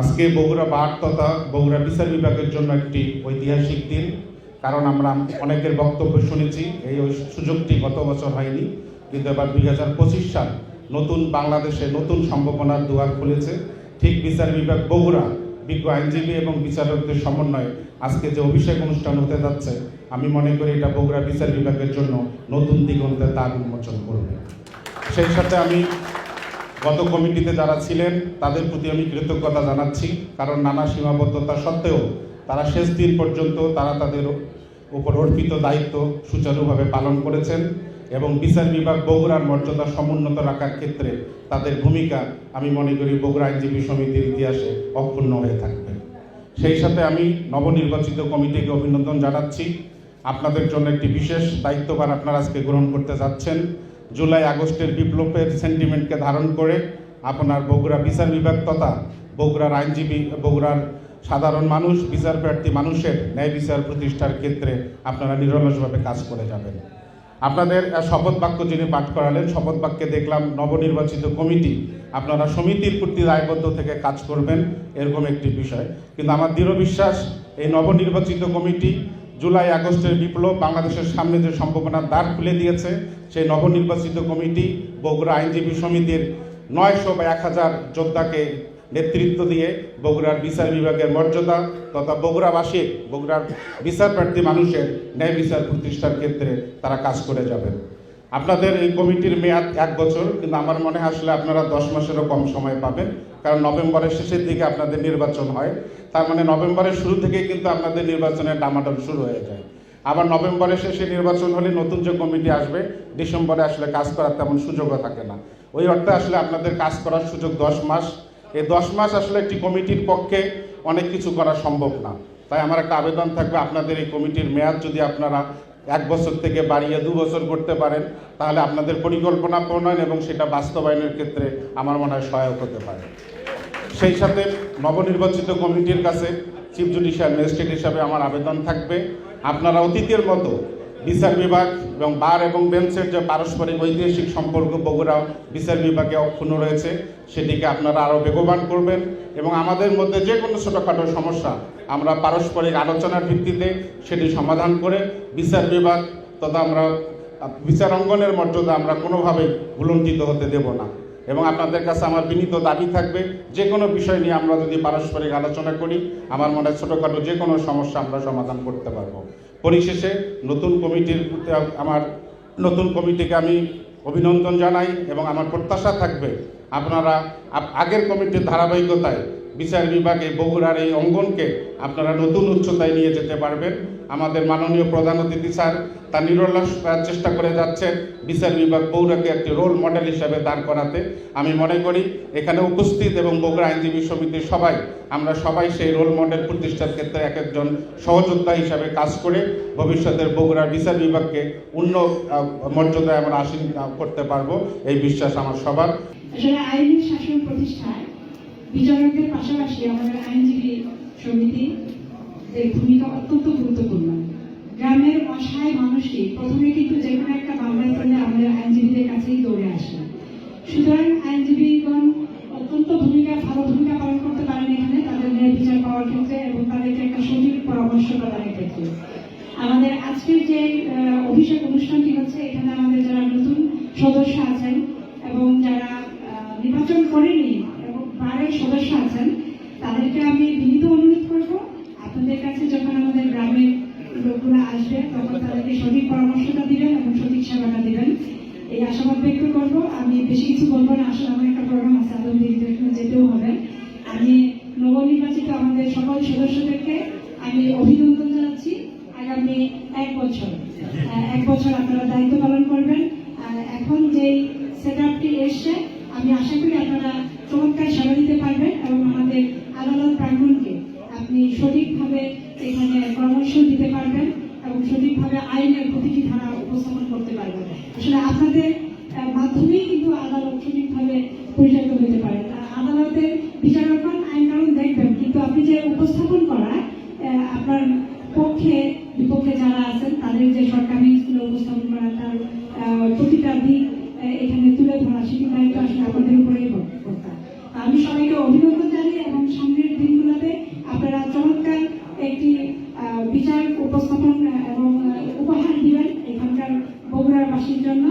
আজকে বগুড়া বার তথা বগুড়া বিচার বিভাগের জন্য একটি ঐতিহাসিক দিন। কারণ আমরা অনেকের বক্তব্য শুনেছি, এই সুযোগটি গত বছর হয়নি। কিন্তু এবার দুই হাজার পঁচিশ সাল নতুন বাংলাদেশে নতুন সম্ভাবনার দুয়ার খুলেছে। ঠিক বিচার বিভাগ বগুড়া, বিজ্ঞ আইনজীবী এবং বিচারকদের সমন্বয়ে আজকে যে অভিষেক অনুষ্ঠান হতে যাচ্ছে, আমি মনে করি এটা বগুড়া বিচার বিভাগের জন্য নতুন দিগন্তে দ্বার উন্মোচন করবে। সেই সাথে আমি গত কমিটিতে যারা ছিলেন, তাদের প্রতি আমি কৃতজ্ঞতা জানাচ্ছি। কারণ নানা সীমাবদ্ধতা সত্ত্বেও তারা শেষ দিন পর্যন্ত তারা তাদের উপর অর্পিত দায়িত্ব সুচারুভাবে পালন করেছেন এবং বিচার বিভাগ বগুড়ার মর্যাদা সমুন্নত রাখার ক্ষেত্রে তাদের ভূমিকা আমি মনে করি বগুড়া আইনজীবী সমিতির ইতিহাসে অক্ষুণ্ণ হয়ে থাকবে। সেই সাথে আমি নবনির্বাচিত কমিটিকে অভিনন্দন জানাচ্ছি। আপনাদের জন্য একটি বিশেষ দায়িত্বভার আপনারা আজকে গ্রহণ করতে যাচ্ছেন। জুলাই আগস্টের বিপ্লবের সেন্টিমেন্টকে ধারণ করে আপনার বগুড়া বিচার বিভাগ তথা বগুড়ার আইনজীবী, বগুড়ার সাধারণ মানুষ, বিচার প্রার্থী মানুষের ন্যায় বিচার প্রতিষ্ঠার ক্ষেত্রে আপনারা নিরলসভাবে কাজ করে যাবেন। আপনাদের শপথ বাক্য যিনি পাঠ করালেন, শপথ বাক্যে দেখলাম নবনির্বাচিত কমিটি আপনারা সমিতির প্রতি দায়বদ্ধ থেকে কাজ করবেন, এরকম একটি বিষয়। কিন্তু আমার দৃঢ় বিশ্বাস, এই নবনির্বাচিত কমিটি জুলাই আগস্টের বিপ্লব বাংলাদেশের সামনে যে সম্ভাবনার দ্বার খুলে দিয়েছে সেই নবনির্বাচিত কমিটি বগুড়া আইনজীবী সমিতির নয়শো বা এক হাজার যোদ্ধাকে নেতৃত্ব দিয়ে বগুড়ার বিচার বিভাগের মর্যাদা তথা বগুড়াবাসীর, বগুড়ার বিচার প্রার্থী মানুষের ন্যায় বিচার প্রতিষ্ঠার ক্ষেত্রে তারা কাজ করে যাবেন। আপনাদের এই কমিটির মেয়াদ এক বছর, কিন্তু আমার মনে আসলে আপনারা দশ মাসেরও কম সময় পাবেন, কারণ নভেম্বরের শেষের দিকে আপনাদের নির্বাচন হয়। তার মানে নভেম্বরের শুরু থেকেই কিন্তু আপনাদের নির্বাচনের ডামাডোল শুরু হয়ে যায়। আবার নভেম্বরের শেষে নির্বাচন হলে নতুন যে কমিটি আসবে, ডিসেম্বরে আসলে কাজ করার তেমন সুযোগও থাকে না। ওই অর্থে আসলে আপনাদের কাজ করার সুযোগ দশ মাস। এই দশ মাস আসলে একটি কমিটির পক্ষে অনেক কিছু করা সম্ভব না। তাই আমার একটা আবেদন থাকবে, আপনাদের এই কমিটির মেয়াদ যদি আপনারা এক বছর থেকে বাড়িয়ে দু বছর করতে পারেন, তাহলে আপনাদের পরিকল্পনা প্রণয়ন এবং সেটা বাস্তবায়নের ক্ষেত্রে আমার মনে হয় সহায়ক হতে পারে। সেই সাথে নবনির্বাচিত কমিটির কাছে চিফ জুডিশিয়াল ম্যাজিস্ট্রেট হিসাবে আমার আবেদন থাকবে। আপনারা অতীতের মতো বিচার বিভাগ এবং বার এবং বেঞ্চের যে পারস্পরিক ঐতিহাসিক সম্পর্ক বগুড়া বিচার বিভাগে অক্ষুণ্ণ রয়েছে, সেটিকে আপনারা আরও বেগবান করবেন এবং আমাদের মধ্যে যে কোনো ছোটোখাটো সমস্যা আমরা পারস্পরিক আলোচনার ভিত্তিতে সেটি সমাধান করে বিচার বিভাগ তথা আমরা, বিচার অঙ্গনের মর্যাদা আমরা কোনোভাবেই ভুলণ্ঠিত হতে দেব না। এবং আপনাদের কাছে আমার বিনীত দাবি থাকবে, যে কোনো বিষয় নিয়ে আমরা যদি পারস্পরিক আলোচনা করি, আমার মনে হয় ছোটোখাটো যে কোনো সমস্যা আমরা সমাধান করতে পারব। পরিশেষে নতুন কমিটির আমার নতুন কমিটিকে আমি অভিনন্দন জানাই এবং আমার প্রত্যাশা থাকবে আপনারা আগের কমিটির ধারাবাহিকতায় বিচার বিভাগে বগুড়ার এই অঙ্গনকে আপনারা নতুন উচ্চতায় নিয়ে যেতে পারবেন। আমাদের মাননীয় প্রধান অতিথি স্যার তার নিরলস চেষ্টা করে যাচ্ছেন। বিচার বিভাগ বগুড়াকে একটি রোল মডেল হিসেবে দাঁড় করাতে। আমি মনে করি, এখানে উপস্থিত এবং বগুড়া আইনজীবী সমিতির সবাই, আমরা সবাই সেই রোল মডেল প্রতিষ্ঠার ক্ষেত্রে এক একজন সহযোদ্ধা হিসাবে কাজ করে ভবিষ্যতের বগুড়ার বিচার বিভাগকে উন্ন মর্যাদায় আমরা আসীন করতে পারব। এই বিশ্বাস আমার সবার। আসলে আইনি শাসন প্রতিষ্ঠায় বিচারকদের পাশাপাশি আমাদের আইনজীবী সমিতি এর ভূমিকা অত্যন্ত গুরুত্বপূর্ণ। গ্রামের অসহায় মানুষটি প্রথমে কিন্তু যে কোনো একটা মামলায় পড়লে আমাদের আইনজীবীদের কাছেই দৌড়ে আসে। সুতরাং আইনজীবীগণ অত্যন্ত ভূমিকা, ভালো ভূমিকা পালন করতে পারেন এখানে, তাদের ন্যায় বিচার পাওয়ার ক্ষেত্রে এবং তাদেরকে একটা সঠিক পরামর্শ প্রদানের ক্ষেত্রে। আমাদের আজকের যে অভিষেক অনুষ্ঠানটি হচ্ছে, এখানে আমাদের যারা নতুন সদস্য আছেন এবং যারা আহ, নির্বাচন করেনি এবং বারের সদস্য আছেন তাদেরকে আমি বিনীত অনুরোধ করব, আপনাদের কাছে যখন আমাদের গ্রামের লোকগুলো আসবে, তখন তাদেরকে সঠিক পরামর্শটা দিবেন এবং সঠিক সেবাটা দিবেন। এই আশাবাদ ব্যক্ত করব। আমি বেশি কিছু বলব না, আসলে আমার একটা প্রোগ্রাম আছে দিদিদের যেতেও হবে। আমি নবনির্বাচিত আমাদের সকল সদস্যদেরকে আমি অভিনন্দন জানাচ্ছি। আগামী এক বছর এক বছর আপনারা দায়িত্ব পালন সঠিকভাবে আইনের প্রতিটি ধারা উপস্থাপন করতে পারবেন আসলে আপনাদের মাধ্যমেই কিন্তু আদালত সঠিকভাবে পরিচালিত হতে পারে। আদালতের বিচারকগণ আইন কানুন দেখবেন, কিন্তু আপনি যে উপস্থাপন করা আপনার পক্ষে, বিপক্ষে যারা আছেন, তাদের যে সরকারি স্কুলে উপস্থাপন করা, তার প্রতিটা দিক এখানে তুলে ধরা, সেটি দায়িত্ব আসলে আপনাদের উপরেই আমি সবাইকে অভিনন্দন জানি এবং সামনের দিনগুলোতে আপনারা চমৎকার একটি বিচার উপস্থাপন এবং উপহার দিবেন এখানকার বগুড়াবাসীর জন্য।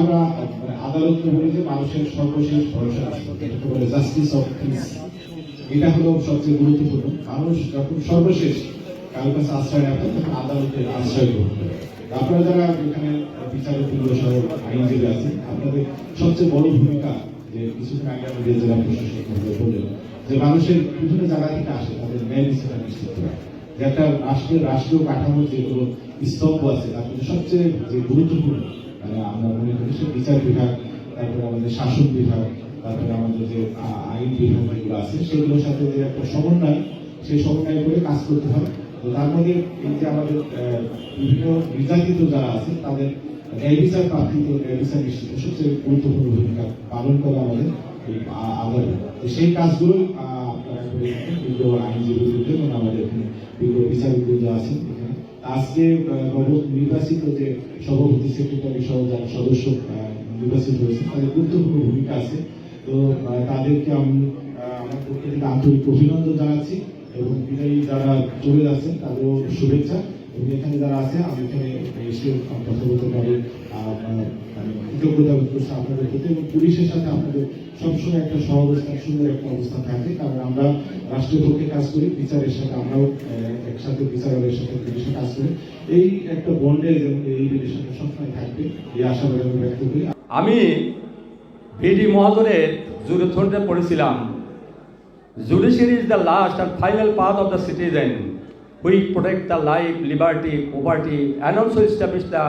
আমরা মানে আদালতকে বলি মানুষের সর্বশেষ ভরসা এটাকে বলে জাস্টিস অফ পিস এটা হলো সবচেয়ে গুরুত্বপূর্ণ। মানুষ যখন সর্বশেষ কারোর কাছে আশ্রয় না তখন আদালতের আশ্রয় গ্রহণ করে। আপনারা যারা এখানে বিচারক বৃন্দ সহ আইনজীবী আছেন, আপনাদের সবচেয়ে বড় ভূমিকা যে কিছুদিন আগে আমি যে জেলা প্রশাসক যে মানুষের বিভিন্ন জায়গা থেকে আসে, তাদের ন্যায় একটা রাষ্ট্রের রাষ্ট্রীয় কাঠামোর যেগুলো স্তম্ভ আছে, তার মধ্যে সবচেয়ে যে গুরুত্বপূর্ণ মানে আমরা মনে করি সে বিচার বিভাগ, তারপরে আমাদের শাসন বিভাগ, তারপরে আমাদের যে আইন বিভাগ যেগুলো আছে, সেগুলোর সাথে যে একটা সমন্বয়, সেই সমন্বয় করে কাজ করতে হয়। তো তার মধ্যে এই যে আমাদের বিভিন্ন নির্যাতিত যারা আছে, তাদের ন্যায় বিচার প্রাপ্তিত ন্যায় বিচার নিশ্চিত সবচেয়ে গুরুত্বপূর্ণ ভূমিকা পালন করে আমাদের এই আদালত। সেই কাজগুলো আপনারা করে থাকেন বিজ্ঞ আইনজীবী এবং আমাদের এখানে বিজ্ঞ বিচারক বৃন্দ আছেন এখানে নব- নির্বাচিত যে সভাপতি সেক্রেটারি সহ যারা সদস্য নির্বাচিত হয়েছে, তাদের গুরুত্বপূর্ণ ভূমিকা আছে। তো তাদেরকে আমি আমার পক্ষ থেকে আন্তরিক অভিনন্দন জানাচ্ছি এবং বিদায়ী যারা চলে যাচ্ছেন, তাদেরও শুভেচ্ছা। এখানে যারা আছে, আমি এখানে এসে কথা বলতে পারি মানে কৃতজ্ঞতা করছি আপনাদের প্রতি এবং পুলিশের সাথে আপনাদের সবসময় একটা সহাবস্থান, সুন্দর একটা অবস্থান থাকে, কারণ আমরা রাষ্ট্রের পক্ষে কাজ করি, বিচারের সাথে আমরাও একসাথে বিচারের সাথে পুলিশের কাজ করি। এই একটা বন্ডেজ এবং এই রিলেশনটা সবসময় থাকবে, এই আশাবাদ আমি ব্যক্ত করি। আমি ভিডি মহাজনের জুরিথনতে পড়েছিলাম। Judiciary is the last and final path of the citizen which protect the life liberty property and also establish the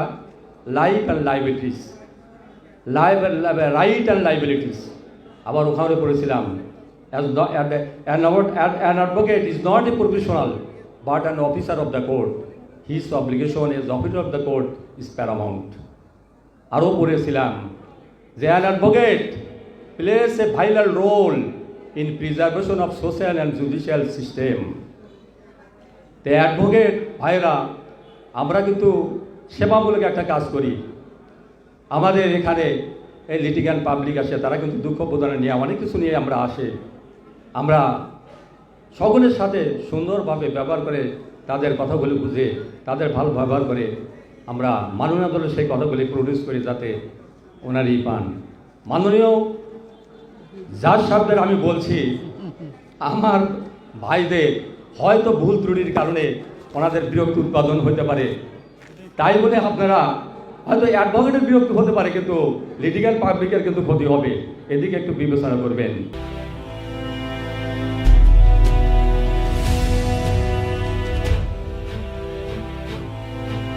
life and liabilities life right and liabilities আবার ওখানে পড়েছিলাম the, an advocate is not a professional but an officer of the court. His obligation as officer of the court is paramount. আরও পড়েছিলাম যে an advocate plays a vital role in preservation of social and judicial system তো advocate ভাইরা আমরা কিন্তু সেবামূলক একটা কাজ করি। আমাদের এখানে এই লিটিগান পাবলিক আসে, তারা কিন্তু দুঃখ প্রদানে নিয়ে অনেক কিছু নিয়ে আমরা আসে। আমরা সকলের সাথে সুন্দরভাবে ব্যবহার করে তাদের কথাগুলি বুঝে, তাদের ভালো ব্যবহার করে আমরা মাননীয় দলে সেই কথাগুলি প্রডিউস করি যাতে ওনারই পান। মাননীয় যার শব্দের আমি বলছি, আমার ভাইদের হয়তো ভুল ত্রুটির কারণে ওনাদের বিরক্তি উৎপাদন হতে পারে। তাই বলে আপনারা হয়তো অ্যাডভোকেটের বিরক্ত হতে পারে, কিন্তু লিটিগাল পাবলিকের কিন্তু ক্ষতি হবে। এদিকে একটু বিবেচনা করবেন।